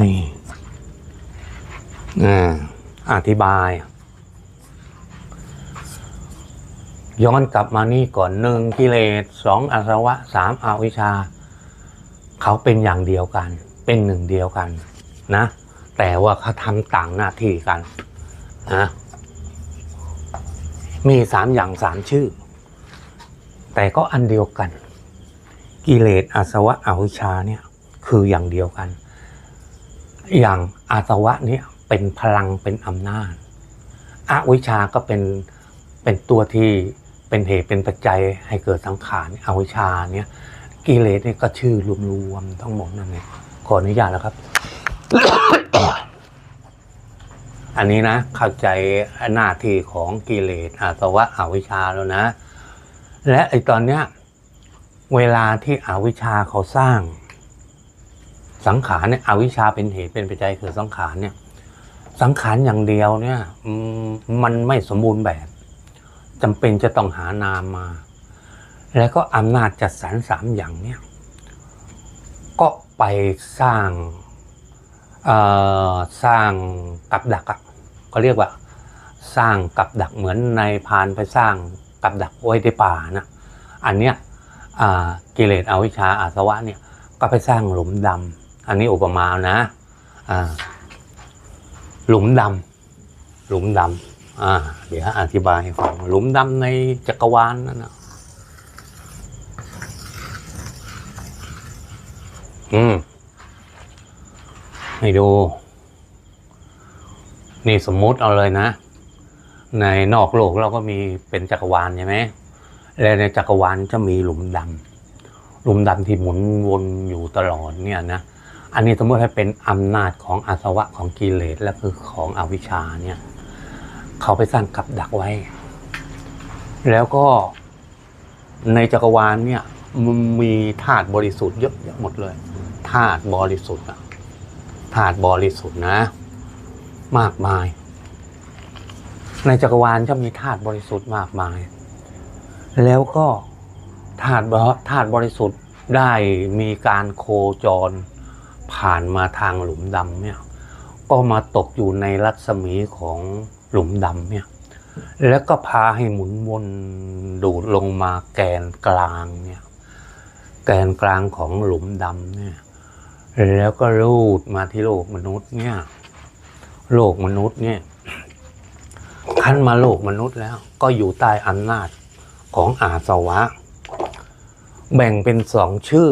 นี่อ่าอธิบาย ย้อนกลับมานี่ก่อนหนึ่งกิเลสสองอาสวะสามอาวิชชา เขาเป็นอย่างเดียวกัน เป็นหนึ่งเดียวกันนะ แต่ว่าเขาทำต่างหน้าที่กันนะมีสามอย่างสามชื่อ แต่ก็อันเดียวกัน กิเลสอาสวะอวิชชาเนี่ย คืออย่างเดียวกัน อย่างอาสวะเนี่ยเป็นพลังเป็นอำนาจอวิชชาก็เป็นเป็นตัวที่เป็นเหตุเป็นปัจจัยให้เกิดสังขารอวิชชาเนี่ยกิเลสเนี่ยก็ชื่อรวมๆทั้งหมดนั่นเองขออนุญาตแล้วครับ อันนี้นะเข้าใจหน้าที่ของกิเลสอาสวะอวิชชาแล้วนะ และไอตอนเนี้ยเวลาที่อวิชชาเขาสร้าง สังขารเนี่ยอวิชชาเป็นเหตุเป็นปัจจัยคือสังขารเนี่ย สังขารอย่างเดียวเนี่ยมันไม่สมบูรณ์แบบจำเป็นจะต้องหานามมา แล้วก็อำนาจจัดสรรสามอย่างเนี่ยก็ไปสร้างสร้างกับดักอะก็เรียกว่า สร้างกับดักเหมือนในพานไปสร้างกับดักไว้ในป่านะอันเนี้ยกิเลสอวิชชาอาสวะเนี่ยก็ไปสร้างหลุมดำ อันนี้อุปมานะ อ่า หลุมดำหลุมดำอ่า เดี๋ยวอธิบายให้ฟังหลุมดำในจักรวาลนั่นนะอืมให้ดู นี่สมมุติเอาเลยนะ ในนอกโลกเราก็มีเป็นจักรวาลใช่ไหมและในจักรวาลจะมีหลุมดำหลุมดำที่หมุนวนอยู่ตลอดเนี่ยนะ อันนี้สมมติให้เป็นอำนาจของอาสวะของกิเลสและคือของอวิชชาเนี่ยเขาไปสร้างกับดักไว้ แล้วก็ในจักรวาลเนี่ยมันมีธาตุบริสุทธิ์เยอะแยะหมดเลยธาตุบริสุทธิ์อะธาตุบริสุทธิ์นะ มากมาย ในจักรวาลจะมีธาตุบริสุทธิ์มากมาย แล้วก็ธาตุธาตุบริสุทธิ์ได้มีการโคจร ผ่านมาทางหลุมดำเนี่ยก็มาตกอยู่ในรัศมีของหลุมดำเนี่ยแล้วก็พาให้หมุนวนดูดลงมาแกนกลางเนี่ยแกนกลางของหลุมดำเนี่ยแล้วก็รูดมาที่โลกมนุษย์เนี่ยโลกมนุษย์เนี่ยขั้นมาโลกมนุษย์แล้ว ก็อยู่ใต้อำนาจของอาสวะ แบ่งเป็นสองชื่อ